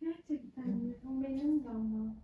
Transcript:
Gerçekten mi? O benim de ama.